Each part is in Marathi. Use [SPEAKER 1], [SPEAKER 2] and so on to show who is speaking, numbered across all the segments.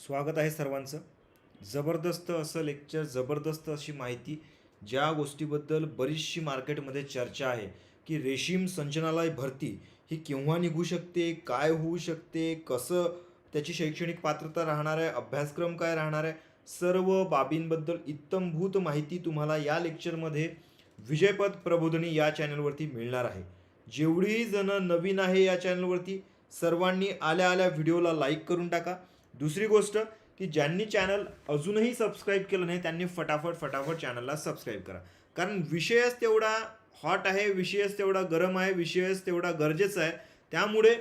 [SPEAKER 1] स्वागत आहे सर्वांचं. जबरदस्त असं लेक्चर जबरदस्त अशी माहिती ज्या गोष्टीबद्दल बरीचशी मार्केटमध्ये चर्चा आहे की रेशीम संचनालय भरती ही केव्हा निघू शकते काय होऊ शकते कसं त्याची शैक्षणिक पात्रता राहणार आहे अभ्यासक्रम काय राहणार आहे सर्व बाबींबद्दल इत्तमभूत माहिती तुम्हाला या लेक्चरमध्ये विजयपद प्रबोधनी या चॅनलवरती मिळणार आहे. जेवढीही जणं नवीन आहे या चॅनलवरती सर्वांनी आल्या आल्या व्हिडिओला लाईक करून टाका. दुसरी गोष्ट की ज्यांनी चॅनल अजूनही सबस्क्राईब केलं नाही त्यांनी फटाफट फटाफट चॅनलला सबस्क्राईब करा. कारण विषयच तेवढा हॉट आहे विषयच तेवढा गरम आहे विषयच तेवढा गरजेचा आहे. त्यामुळे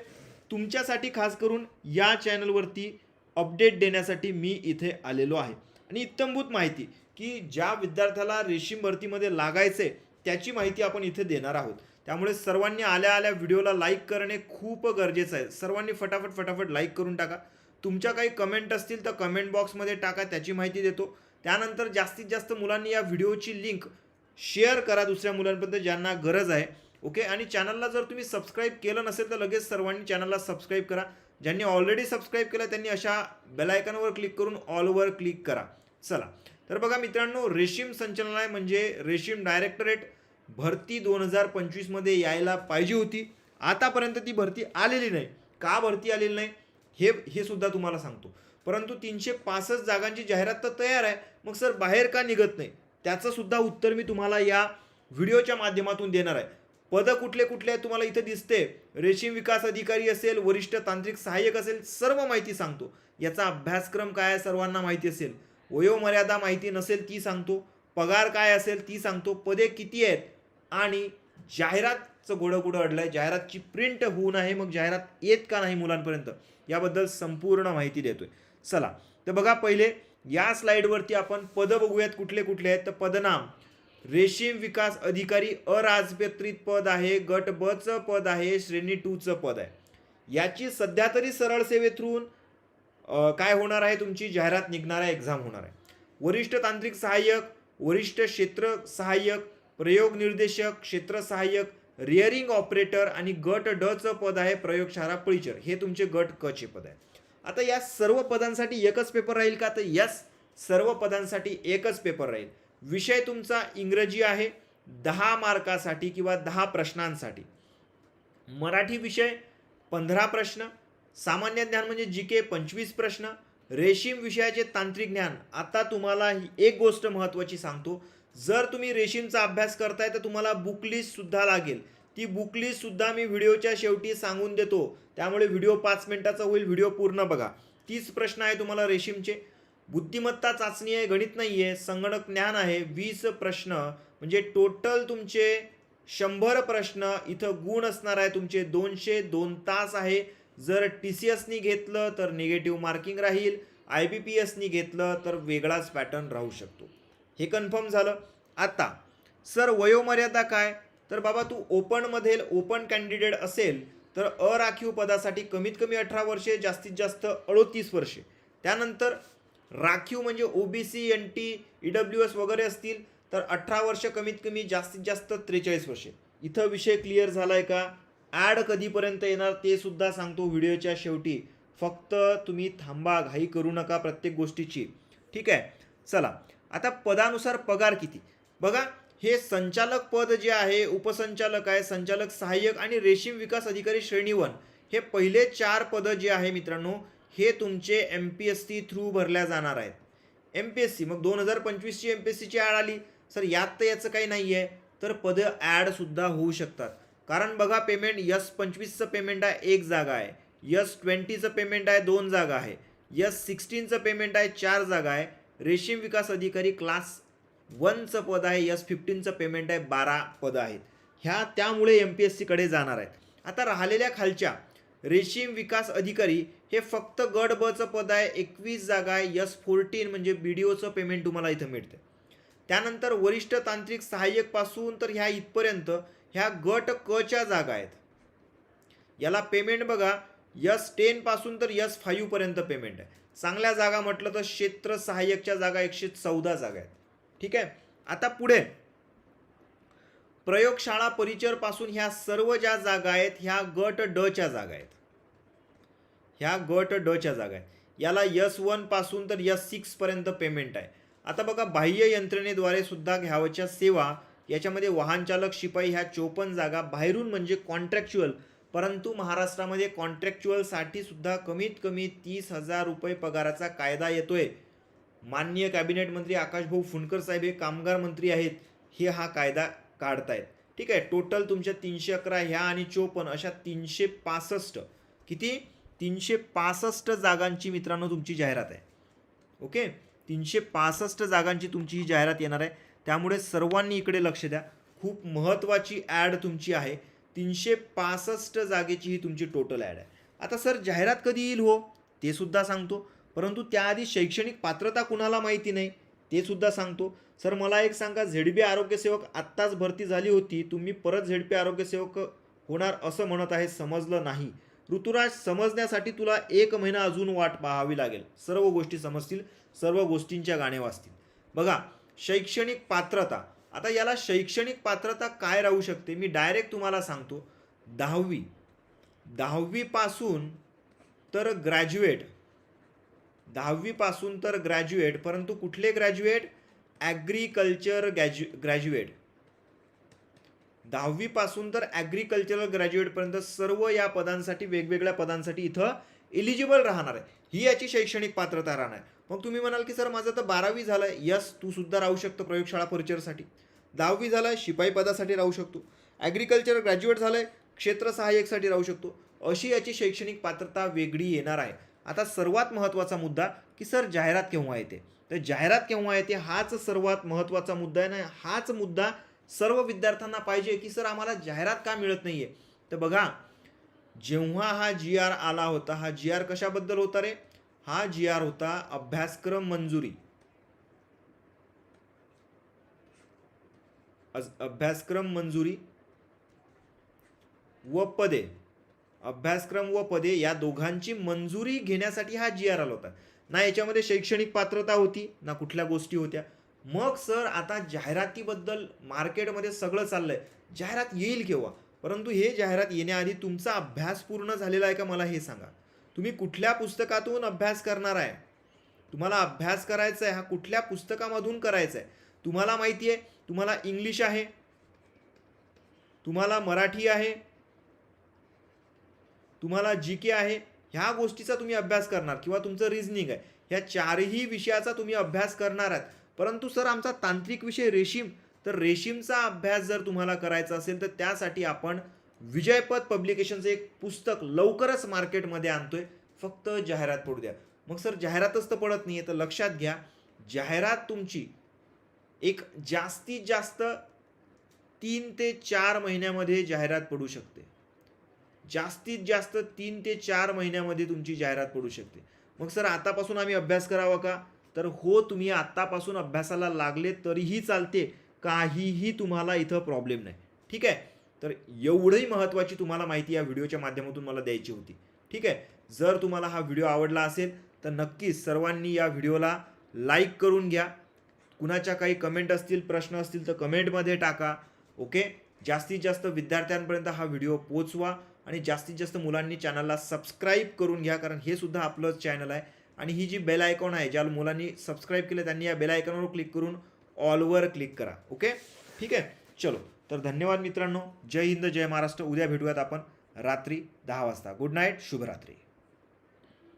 [SPEAKER 1] तुमच्यासाठी खास करून या चॅनलवरती अपडेट देण्यासाठी मी इथे आलेलो आहे. आणि इत्तमभूत माहिती की ज्या विद्यार्थ्याला रेशीम भरतीमध्ये लागायचे त्याची माहिती आपण इथे देणार आहोत. त्यामुळे सर्वांनी आल्या आल्या व्हिडिओला लाईक करणे खूप गरजेचं आहे. सर्वांनी फटाफट फटाफट लाईक करून टाका. तुमच्या काही कमेंट असतील तर कमेंट बॉक्समध्ये टाका त्याची माहिती देतो. त्यानंतर जास्तीत जास्त मुलांनी या व्हिडिओची लिंक शेअर करा दुसऱ्या मुलांपर्यंत ज्यांना गरज आहे. ओके आणि चॅनलला जर तुम्ही सबस्क्राईब केलं नसेल तर लगेच सर्वांनी चॅनलला सबस्क्राईब करा. ज्यांनी ऑलरेडी सबस्क्राईब केलं त्यांनी अशा बेलायकनवर क्लिक करून ऑलवर क्लिक करा. चला. तर बघा मित्रांनो रेशीम संचालनालय म्हणजे रेशीम डायरेक्टरेट भरती दोन हजार पंचवीसमध्ये यायला पाहिजे होती. आतापर्यंत ती भरती आलेली नाही. का भरती आलेली नाही? हे हे सुद्धा तुम्हाला सांगतो. परंतु तीनशे पासष्ट जागांची जाहिरात तर तयार आहे मग सर बाहेर का निघत नाही? त्याचं सुद्धा उत्तर मी तुम्हाला या व्हिडिओच्या माध्यमातून देणार आहे. पदं कुठले कुठले आहेत तुम्हाला इथं दिसते. रेशीम विकास अधिकारी असेल वरिष्ठ तांत्रिक सहाय्यक असेल सर्व माहिती सांगतो. याचा अभ्यासक्रम काय आहे सर्वांना माहिती असेल. वयोमर्यादा माहिती नसेल ती सांगतो. पगार काय असेल ती सांगतो. पदे किती आहेत? आणि जाहिरात जाहिरातचं घोडं कुठं आहे जाहिरातची प्रिंट होऊन आहे मग जाहिरात येत का नाही मुलांपर्यंत? याबद्दल संपूर्ण माहिती देतोय. चला तर बघा पहिले या स्लाईडवरती आपण पद बघूयात कुठले कुठले आहेत. तर पदनाम रेशीम विकास अधिकारी अराजपत्रित पद आहे गट ब चं पद आहे श्रेणी टूचं पद आहे. याची सध्या तरी सरळ सेवेतून काय होणार आहे तुमची? जाहिरात निघणार आहे एक्झाम होणार आहे. वरिष्ठ तांत्रिक सहाय्यक वरिष्ठ क्षेत्र सहाय्यक प्रयोग निर्देशक क्षेत्र सहाय्यक रिअरिंग ऑपरेटर आणि गट ड चं पद आहे प्रयोगशाळा परिचर हे तुमचे गट क चे पद आहे आता या सर्व पदांसाठी एकच पेपर राहील का? तर यस सर्व पदांसाठी एकच पेपर राहील. विषय तुमचा इंग्रजी आहे. दहा मार्कासाठी किंवा दहा प्रश्नांसाठी. मराठी विषय पंधरा प्रश्न. सामान्य ज्ञान म्हणजे जी के पंचवीस प्रश्न. रेशीम विषयाचे तांत्रिक ज्ञान. आता तुम्हाला ही एक गोष्ट महत्त्वाची सांगतो. जर तुम्ही रेशीमचा अभ्यास करताय तर तुम्हाला बुक लागेल. ती बुक मी व्हिडिओच्या शेवटी सांगून देतो. त्यामुळे व्हिडिओ पाच मिनिटाचा होईल व्हिडिओ पूर्ण बघा. तीच प्रश्न आहे तुम्हाला रेशीमचे. बुद्धिमत्ता चाचणी आहे गणित नाही आहे संगणक ज्ञान आहे. वीस प्रश्न म्हणजे टोटल तुमचे शंभर प्रश्न इथं गुण असणार आहे तुमचे. दोनशे दोन तास आहे. जर टी सी एसनी घेतलं तर निगेटिव्ह मार्किंग राहील आय बी पी एसनी घेतलं तर वेगळाच पॅटर्न राहू शकतो. हे कन्फर्म झालं. आता सर वयोमर्यादा काय? तर बाबा तू ओपनमध्ये ओपन कॅन्डिडेट असेल तर अराखीव पदासाठी कमीत कमी अठरा वर्षे जास्तीत जास्त अडोतीस वर्षे. त्यानंतर राखीव म्हणजे O B C N T E W S वगैरे असतील तर अठरा वर्ष कमीत कमी जास्तीत जास्त त्रेचाळीस वर्षे. इथं विषय क्लिअर झाला आहे का? ॲड कधीपर्यंत येणार ते सुद्धा सांगतो व्हिडिओच्या शेवटी. फक्त तुम्ही थांबा घाई करू नका प्रत्येक गोष्टीची. ठीक आहे? चला. आता पदानुसार पगार किती? बघा हे संचालक पद जे आहे उपसंचालक आहे संचालक सहाय्यक आणि रेशीम विकास अधिकारी श्रेणी वन. हे पहिले चार पदं जे आहे मित्रांनो हे तुमचे M P S C through भरल्या जाणार आहेत. एम पी एस सी मग दोन हजार पंचवीसची एम पी एस सीची ॲड आली. सर यात तर याचं काही नाही आहे तर पदं ॲडसुद्धा होऊ शकतात. कारण बघा पेमेंट यस पंचवीसचं पेमेंट आहे एक जागा आहे. यस ट्वेंटीचं पेमेंट आहे दोन जागा आहे. यस सिक्स्टीनचं पेमेंट आहे चार जागा आहे. रेशीम विकास अधिकारी क्लास वनचं पद आहे यस फिफ्टीनचं पेमेंट आहे बारा पदं आहेत. ह्या त्यामुळे एम पी एस सीकडे जाणार आहेत. आता राहिलेल्या खालच्या रेशीम विकास अधिकारी हे फक्त गड बचं पद आहे एकवीस जागा आहे यस फोर्टीन म्हणजे बी डी ओचं पेमेंट तुम्हाला इथं मिळतं त्यानंतर वरिष्ठ तांत्रिक सहाय्यकपासून तर ह्या इथपर्यंत ह्या गट क च्या जागा आहेत. याला पेमेंट बघा यस टेन पासून तर यस फाईव्ह पर्यंत पेमेंट आहे. चांगल्या जागा म्हटलं तर क्षेत्र सहाय्यकच्या जागा एकशे चौदा जागा आहेत. ठीक आहे? आता पुढे. प्रयोगशाळा परिचरपासून ह्या सर्व ज्या जागा आहेत ह्या गट ड च्या जागा आहेत. ह्या गट ड च्या जागा आहेत. याला यस वनपासून तर यस सिक्स पर्यंत पेमेंट आहे. आता बघा बाह्य यंत्रणेद्वारे सुद्धा घ्यावच्या सेवा याच्यामध्ये वाहनचालक शिपाई ह्या चोपन्न जागा बाहेरून म्हणजे कॉन्ट्रॅक्च्युअल परंतु महाराष्ट्रामध्ये कॉन्ट्रॅक्च्युअलसाठी सुद्धा कमीत कमी तीस हजार रुपये पगाराचा कायदा येतोय. माननीय कॅबिनेट मंत्री आकाशभाऊ फुंडकर साहेब हे कामगार मंत्री आहेत. हे हा कायदा काढतायत. ठीक आहे टोटल तुमच्या तीनशे अकरा ह्या आणि चोपन्न अशा तीनशे पासष्ट. किती? तीनशे पासष्ट जागांची मित्रांनो तुमची जाहिरात आहे. ओके? तीनशे पासष्ट जागांची तुमची ही जाहिरात येणार आहे. त्यामुळे सर्वांनी इकडे लक्ष द्या. खूप महत्त्वाची ॲड तुमची आहे. तीनशे पासष्ट जागेची ही तुमची टोटल ॲड आहे. आता सर जाहिरात कधी येईल हो? ते सुद्धा सांगतो. परंतु त्याआधी शैक्षणिक पात्रता कुणाला माहिती नाही? ते सुद्धा सांगतो. सर मला एक सांगा झेडपी आरोग्यसेवक आत्ताच भरती झाली होती. तुम्ही परत झेडपी आरोग्यसेवक होणार असं म्हणत आहे समजलं नाही. ऋतुराज समजण्यासाठी तुला एक महिना अजून वाट पाहावी लागेल. सर्व गोष्टी समजतील सर्व गोष्टींच्या गाणे वाचतील बघा शैक्षणिक पात्रता. आता याला शैक्षणिक पात्रता काय राहू शकते? मी डायरेक्ट तुम्हाला सांगतो. दहावी. दहावीपासून तर ग्रॅज्युएट दहावीपासून तर ग्रॅज्युएट परंतु कुठले ग्रॅज्युएट ॲग्रिकल्चर ग्रॅज्यु ग्रॅज्युएट दहावीपासून तर ॲग्रिकल्चरल ग्रॅज्युएटपर्यंत सर्व या पदांसाठी वेगवेगळ्या पदांसाठी इथं एलिजिबल राहणार आहे. ही याची शैक्षणिक पात्रता राहणार आहे. मग तुम्ही म्हणाल की सर माझं तर बारावी झालं आहे यस तू सुद्धा राहू शकतो प्रयोगशाळा परिचरसाठी दहावी झालं आहे शिपाई पदासाठी राहू शकतो. ॲग्रिकल्चर ग्रॅज्युएट झालं आहे क्षेत्र सहाय्यकसाठी राहू शकतो. अशी याची शैक्षणिक पात्रता वेगळी येणार आहे. आता सर्वात महत्त्वाचा मुद्दा की सर जाहिरात केव्हा येते? तर जाहिरात केव्हा येते हाच सर्वात महत्त्वाचा मुद्दा आहे ना हाच मुद्दा सर्व विद्यार्थ्यांना पाहिजे की सर आम्हाला जाहिरात का मिळत नाही आहे तर बघा जेव्हा हा जी आर आला होता हा जी आर कशाबद्दल होता रे? हा जी आर होता अभ्यासक्रम मंजुरी. अभ्यासक्रम मंजुरी व पदे. अभ्यासक्रम व पदे या दोघांची मंजुरी घेण्यासाठी हा जी आर आला होता. ना याच्यामध्ये शैक्षणिक पात्रता होती ना कुठल्या गोष्टी होत्या. मग सर आता जाहिरातीबद्दल मार्केटमध्ये सगळं चाललंय. जाहिरात येईल केव्हा? परंतु हे जाहिरात येण्याआधी तुमचा अभ्यास पूर्ण झालेला आहे का मला हे सांगा. तुम्ही कुठल्या पुस्तकातून अभ्यास करणार आहे? तुम्हाला अभ्यास करायचा आहे हा कुठल्या पुस्तकामधून करायचा आहे? तुम्हाला माहिती आहे तुम्हाला इंग्लिश आहे तुम्हाला मराठी आहे तुम्हाला जी के आहे ह्या गोष्टीचा तुम्ही अभ्यास करणार किंवा तुमचं रिझनिंग आहे. ह्या चारही विषयाचा तुम्ही अभ्यास करणार आहात. परंतु सर आमचा तांत्रिक विषय रेशीम तर रेशीमचा अभ्यास जर तुम्हाला करायचा असेल तर त्यासाठी आपण विजयपद पब्लिकेशनचं एक पुस्तक लवकरच मार्केटमध्ये आणतोय. फक्त जाहिरात पडू द्या. मग सर जाहिरातच तर पडत नाही आहे तर लक्षात घ्या. जाहिरात तुमची एक जास्तीत जास्त तीन ते चार महिन्यामध्ये जाहिरात पडू शकते. जास्तीत जास्त तीन ते चार महिन्यामध्ये तुमची जाहिरात पडू शकते. मग सर आतापासून आम्ही अभ्यास करावा का? तर हो तुम्ही आत्तापासून अभ्यासाला लागले तरीही चालते. काहीही तुम्हाला इथं प्रॉब्लेम नाही. ठीक आहे? तर एवढंही महत्त्वाची तुम्हाला माहिती या व्हिडिओच्या माध्यमातून मला द्यायची होती. ठीक आहे? जर तुम्हाला हा व्हिडिओ आवडला असेल तर नक्कीच सर्वांनी या व्हिडिओला लाईक करून घ्या. कुणाच्या काही कमेंट असतील प्रश्न असतील तर कमेंटमध्ये टाका. ओके जास्तीत जास्त विद्यार्थ्यांपर्यंत हा व्हिडिओ पोचवा आणि जास्तीत जास्त मुलांनी चॅनलला सबस्क्राईब करून घ्या कारण हे सुद्धा आपलं चॅनल आहे. आणि ही जी बेल आयकॉन आहे ज्या मुलांनी सबस्क्राईब केलं त्यांनी या बेल आयकॉनवर क्लिक करून ऑलवर क्लिक करा. ओके ठीक आहे? चलो. तर धन्यवाद मित्रांनो. जय हिंद जय महाराष्ट्र. उद्या भेटूयात आपण रात्री दहा वाजता. गुड नाईट शुभरात्री.